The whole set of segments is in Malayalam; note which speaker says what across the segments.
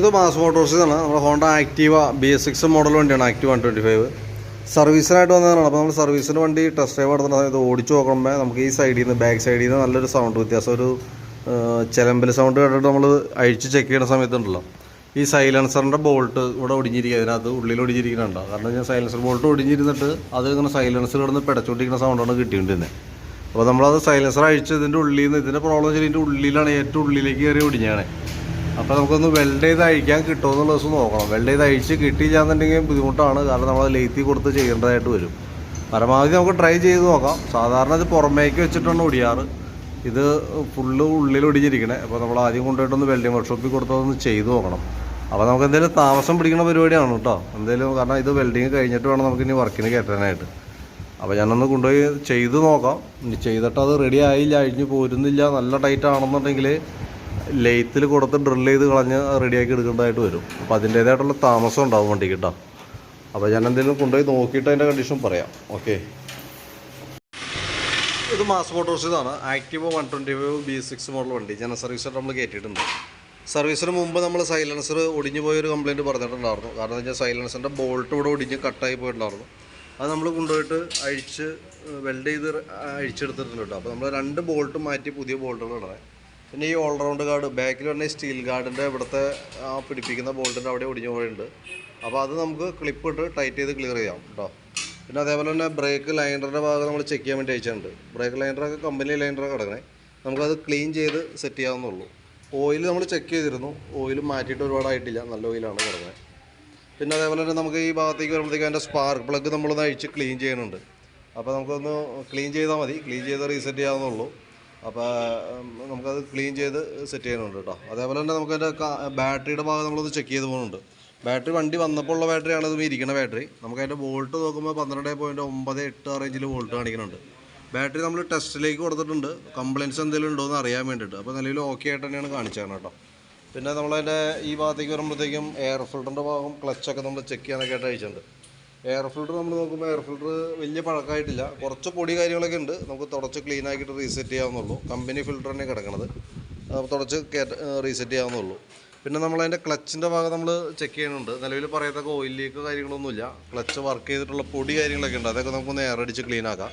Speaker 1: ഇത് മാസ് മോട്ടോഴ്സിന്നാണ് നമ്മുടെ Honda Activa B S six model വണ്ടിയാണ് ആക്റ്റീവ് വൺ ട്വന്റി ഫൈവ് സർവീസിനായിട്ട് വന്നതാണ്. അപ്പോൾ നമ്മൾ സർവീസിന് വണ്ടി ടെസ്റ്റ് ഡ്രൈവ് നടത്തുന്ന സമയത്ത് ഓടിച്ചു നോക്കുമ്പോൾ നമുക്ക് ഈ സൈഡിൽ നിന്ന് ബാക്ക് സൈഡിൽ നിന്ന് നല്ലൊരു സൗണ്ട് വ്യത്യാസം. ഒരു ചിലമ്പൽ സൗണ്ട് കേട്ടിട്ട് നമ്മൾ അഴിച്ച് ചെക്ക് ചെയ്യുന്ന സമയത്തുണ്ടല്ലോ. ഈ സൈലൻസറിന്റെ ബോൾട്ട് ഇവിടെ ഒടിഞ്ഞിരിക്കുക അതിനകത്ത് ഉള്ളിൽ ഒടിഞ്ഞിരിക്കുന്നുണ്ടോ? കാരണം ഞാൻ സൈലൻസർ ബോൾട്ട് ഒടിഞ്ഞിരുന്നിട്ട് അത് ഇങ്ങനെ സൈലൻസർ കിടന്ന് പിടച്ചോണ്ടിരിക്കുന്ന സൗണ്ടാണ് കിട്ടിയിട്ടുണ്ടെന്നെ അപ്പോൾ നമ്മളത് സൈലൻസർ അഴിച്ച് ഇതിന്റെ ഉള്ളിൽ നിന്ന് ഇതിന്റെ പ്രോബ്ലം വെച്ചാൽ ഇതിന്റെ ഉള്ളിലാണ് ഏറ്റവും ഉള്ളിലേക്ക് കയറി ഒടിഞ്ഞാണ്. അപ്പോൾ നമുക്കൊന്ന് വെൽഡ് ചെയ്ത് അഴിക്കാൻ കിട്ടുമോ എന്നുള്ള ദിവസം നോക്കണം. വെൽഡ് ചെയ്ത് അഴിച്ച് കിട്ടിയില്ലാന്നുണ്ടെങ്കിൽ ബുദ്ധിമുട്ടാണ്. കാരണം നമ്മൾ ലേത്തി കൊടുത്ത് ചെയ്യേണ്ടതായിട്ട് വരും. പരമാവധി നമുക്ക് ട്രൈ ചെയ്ത് നോക്കാം. സാധാരണ ഇത് പുറമേക്ക് വെച്ചിട്ടാണ് ഒടിയാറ്. ഇത് ഫുള്ള് ഉള്ളിൽ ഒടിഞ്ഞിരിക്കണേ. അപ്പോൾ നമ്മൾ ആദ്യം കൊണ്ടുപോയിട്ടൊന്ന് വെൽഡിങ് വർക്ക്ഷോപ്പിൽ കൊടുത്തതൊന്ന് ചെയ്ത് നോക്കണം. അപ്പോൾ നമുക്ക് എന്തെങ്കിലും താമസം പിടിക്കുന്ന പരിപാടിയാണ് കേട്ടോ. എന്തെങ്കിലും കാരണം ഇത് വെൽഡിങ് കഴിഞ്ഞിട്ട് വേണം നമുക്ക് ഇനി വർക്കിന് കയറ്റാനായിട്ട്. അപ്പോൾ ഞാനൊന്ന് കൊണ്ടുപോയി ചെയ്ത് നോക്കാം. ഇനി ചെയ്തിട്ട് അത് റെഡി ആയില്ല അഴിഞ്ഞ് പോരുന്നില്ല നല്ല ടൈറ്റ് ആണെന്നുണ്ടെങ്കിൽ ലെയ്ത്തിൽ കൊടുത്ത് ഡ്രിൽ ചെയ്ത് കളഞ്ഞ് റെഡിയാക്കി എടുക്കേണ്ടതായിട്ട് വരും. അപ്പോൾ അതിന്റേതായിട്ടുള്ള താമസം ഉണ്ടാവും വണ്ടിക്ക് കേട്ടോ അപ്പോൾ ഞാൻ എന്തെങ്കിലും കൊണ്ടുപോയി നോക്കിയിട്ട് അതിന്റെ കണ്ടീഷൻ പറയാം. ഓക്കെ ഇത് മാസ് മോട്ടോഴ്സ് ഇതാണ്. Activa one twenty five B six model വണ്ടി ജന സർവീസായിട്ട് നമ്മൾ കയറ്റിയിട്ടുണ്ട് സർവീസിന് മുമ്പ് നമ്മൾ സൈലൻസർ ഒടിഞ്ഞു പോയൊരു കംപ്ലയിന്റ് പറഞ്ഞിട്ടുണ്ടായിരുന്നു. കാരണം എന്താ വെച്ചാൽ സൈലൻസറിന്റെ ബോൾട്ട് ഇവിടെ ഒടിഞ്ഞ് കട്ടായി പോയിട്ടുണ്ടായിരുന്നു. അത് നമ്മൾ കൊണ്ടുപോയിട്ട് അഴിച്ച് വെൽഡ് ചെയ്ത് അഴിച്ചെടുത്തിട്ടുണ്ട് കേട്ടോ അപ്പോൾ നമ്മൾ രണ്ട് ബോൾട്ട് മാറ്റി പുതിയ ബോൾട്ടുകൾ ഇടണേ. പിന്നെ ഈ ഓൾറൗണ്ട് ഗാർഡ് ബാക്കിൽ പറഞ്ഞ സ്റ്റീൽ ഗാർഡിന്റെ ഇവിടുത്തെ ആ പിടിപ്പിക്കുന്ന ബോൾട്ടിന്റെ അവിടെ ഒടിഞ്ഞു പോയിട്ടുണ്ട്. അപ്പോൾ അത് നമുക്ക് ക്ലിപ്പ് ഇട്ട് ടൈറ്റ് ചെയ്ത് ക്ലിയർ ചെയ്യാം കേട്ടോ പിന്നെ അതേപോലെ തന്നെ ബ്രേക്ക് ലൈനറിന്റെ ഭാഗം നമ്മൾ ചെക്ക് ചെയ്യാൻ വേണ്ടി അയച്ചിട്ടുണ്ട്. ബ്രേക്ക് ലൈനറൊക്കെ കമ്പനി ലൈനറൊക്കെ കിടക്കണേ. നമുക്കത് ക്ലീൻ ചെയ്ത് സെറ്റ് ചെയ്യാവുന്നുള്ളൂ. ഓയിൽ നമ്മൾ ചെക്ക് ചെയ്തിരുന്നു. ഓയിൽ മാറ്റിയിട്ട് ഒരുപാടായിട്ടില്ല നല്ല ഓയിലാണ് കിടക്കുന്നത് പിന്നെ അതേപോലെ തന്നെ നമുക്ക് ഈ ഭാഗത്തേക്ക് വരുമ്പോഴത്തേക്ക് അതിന്റെ സ്പാർക്ക് പ്ലഗ് നമ്മളൊന്ന് അഴിച്ച് ക്ലീൻ ചെയ്യുന്നുണ്ട്. അപ്പോൾ നമുക്കൊന്ന് ക്ലീൻ ചെയ്താൽ മതി. ക്ലീൻ ചെയ്ത് റീസെറ്റ് ചെയ്യാവുന്നുള്ളൂ. അപ്പോൾ നമുക്കത് ക്ലീൻ ചെയ്ത് സെറ്റ് ചെയ്യുന്നുണ്ട് കേട്ടോ. അതേപോലെ തന്നെ നമുക്ക് അതിന്റെ ബാറ്ററിയുടെ ഭാഗം നമ്മളൊന്ന് ചെക്ക് ചെയ്ത് പോകുന്നുണ്ട്. ബാറ്ററി വണ്ടി വന്നപ്പോൾ ഉള്ള ബാറ്ററി ആണ് ഇത് ഇരിക്കുന്ന ബാറ്ററി. നമുക്ക് അതിന്റെ വോൾട്ട് നോക്കുമ്പോൾ പന്ത്രണ്ട് പോയിന്റ് ഒമ്പത് എട്ട് ആ റേഞ്ചിൽ വോൾട്ട് കാണിക്കുന്നുണ്ട്. ബാറ്ററി നമ്മൾ ടെസ്റ്റിലേക്ക് കൊടുത്തിട്ടുണ്ട്. കംപ്ലയിൻസ് എന്തെങ്കിലും ഉണ്ടോ എന്ന് അറിയാൻ വേണ്ടിയിട്ട്. അപ്പോൾ നിലവിൽ ഓക്കെ ആയിട്ട് തന്നെയാണ് കാണിച്ചത് കേട്ടോ. പിന്നെ നമ്മളതിന്റെ ഈ ഭാഗത്തേക്ക് വരുമ്പോഴത്തേക്കും എയർ ഫിൽറ്ററിന്റെ ഭാഗം ക്ലച്ചൊക്കെ നമ്മൾ ചെക്ക് ചെയ്യാനൊക്കെ ആയിട്ട് അയച്ചിട്ടുണ്ട്. എയർ ഫിൽട്ടർ നമ്മൾ നോക്കുമ്പോൾ എയർ ഫിൽട്ടർ വലിയ പഴക്കമായിട്ടില്ല കുറച്ച് പൊടി കാര്യങ്ങളൊക്കെ ഉണ്ട്. നമുക്ക് തുടച്ച് ക്ലീൻ ആക്കിയിട്ട് റീസെറ്റ് ചെയ്യാവുന്നുള്ളൂ കമ്പനി ഫിൽട്ടർ തന്നെ കിടക്കണത്. തുടച്ച് റീസെറ്റ് ചെയ്യാവുന്നുള്ളൂ പിന്നെ നമ്മൾ അതിന്റെ ക്ലച്ചിന്റെ ഭാഗം നമ്മൾ ചെക്ക് ചെയ്യുന്നുണ്ട്. നിലവിൽ പറയത്തക്ക ഓയിൽ ലീക്ക് കാര്യങ്ങളൊന്നുമില്ല ക്ലച്ച് വർക്ക് ചെയ്തിട്ടുള്ള പൊടി കാര്യങ്ങളൊക്കെ ഉണ്ട്. അതൊക്കെ നമുക്കൊന്ന് എയർ അടിച്ച് ക്ലീൻ ആക്കാം.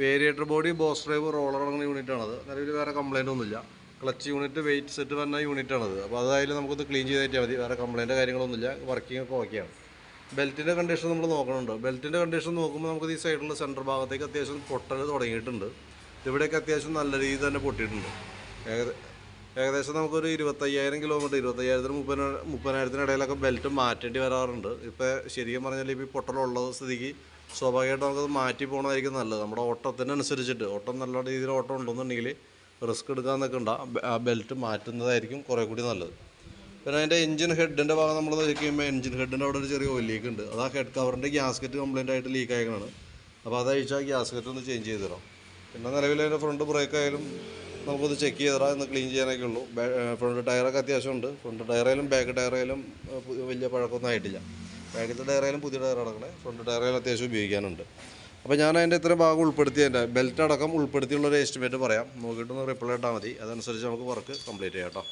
Speaker 1: Variator body boss drive roller അടങ്ങുന്ന യൂണിറ്റാണത് നിലവിൽ വേറെ കംപ്ലൈന്റ് ഒന്നുമില്ല. ക്ലച്ച് യൂണിറ്റ് വെയിറ്റ് സെറ്റ് വരുന്ന യൂണിറ്റാണത് അപ്പോൾ അതായാലും നമുക്കൊന്ന് ക്ലീൻ ചെയ്തേറ്റാൽ മതി. വേറെ കംപ്ലൈന്റ് കാര്യങ്ങളൊന്നുമില്ല. വർക്കിംഗ് ഒക്കെ ഓക്കെയാണ് ബെൽറ്റിന്റെ കണ്ടീഷൻ നമ്മൾ നോക്കണുണ്ട്. ബെൽറ്റിന്റെ കണ്ടീഷൻ നോക്കുമ്പോൾ നമുക്ക് ഈ സൈഡിലുള്ള സെന്റർ ഭാഗത്തേക്ക് അത്യാവശ്യം പൊട്ടൽ തുടങ്ങിയിട്ടുണ്ട്. ഇവിടെയൊക്കെ അത്യാവശ്യം നല്ല രീതിയിൽ തന്നെ പൊട്ടിയിട്ടുണ്ട്. ഏകദേശം നമുക്കൊരു ഇരുപത്തയ്യായിരം കിലോമീറ്റർ ഇരുപത്തയ്യായിരത്തിന് മുപ്പതിന മുപ്പതിനായിരത്തിന് ഇടയിലൊക്കെ ബെൽറ്റ് മാറ്റേണ്ടി വരാറുണ്ട്. ഇപ്പോൾ ശരിക്കും പറഞ്ഞാൽ ഇപ്പോൾ പൊട്ടലുള്ള സ്ഥിതിക്ക് സ്വാഭാവികമായിട്ട് നമുക്കത് മാറ്റി പോകണമായിരിക്കും നല്ലത്. നമ്മുടെ ഓട്ടത്തിനനുസരിച്ചിട്ട് ഓട്ടം നല്ല രീതിയിൽ ഓട്ടം ഉണ്ടെന്നുണ്ടെങ്കിൽ റിസ്ക് എടുക്കാൻ നിൽക്കണ്ട ആ ബെൽറ്റ് മാറ്റുന്നതായിരിക്കും കുറേ കൂടി നല്ലത്. പിന്നെ അതിന്റെ എഞ്ചിൻ ഹെഡിന്റെ ഭാഗം നമ്മൾ ചെക്ക് ചെയ്യുമ്പോൾ എഞ്ചിൻ ഹെഡിന്റെ അവിടെ ഒരു ചെറിയ ഓയിൽ ലീക്ക് ഉണ്ട്. അത് ആ ഹെഡ് കവറിന്റെ ഗ്യാസ്കറ്റ് കംപ്ലൈന്റ് ആയിട്ട് ലീക്ക് ആയതാണ് അപ്പോൾ അത് അഴിച്ചാൽ ഗ്യാസ്കറ്റ് ഒന്ന് ചേഞ്ച് ചെയ്ത് തരാം. പിന്നെ നിലവിൽ അതിന്റെ ഫ്രണ്ട് ബ്രേക്ക് ആയാലും നമുക്കൊന്ന് ചെക്ക് ചെയ്ത് തരാം. ഒന്ന് ക്ലീൻ ചെയ്യാനൊക്കെ ഉള്ളൂ. ഫ്രണ്ട് ടയറൊക്കെ അത്യാവശ്യമുണ്ട് ഫ്രണ്ട് ടയറായാലും ബാക്ക് ടയറായാലും വലിയ പഴക്കമൊന്നും ആയിട്ടില്ല. ബാക്കിലത്തെ ടയറായാലും പുതിയ ടയർ അടക്കണേ. ഫ്രണ്ട് ടയറായാലും അത്യാവശ്യം ഉപയോഗിക്കാനുണ്ട്. അപ്പോൾ ഞാൻ അതിന്റെ ഇത്ര ഭാഗം ഉൾപ്പെടുത്തി അതിന്റെ ബെൽറ്റ് അടക്കം ഉൾപ്പെടുത്തിയുള്ളൊരു എസ്റ്റിമേറ്റ് പറയാം. നോക്കിയിട്ടൊന്ന് റിപ്ലൈ ഇട്ടാൽ മതി. അതനുസരിച്ച് നമുക്ക് വർക്ക് കംപ്ലീറ്റ് ചെയ്യാം കേട്ടോ.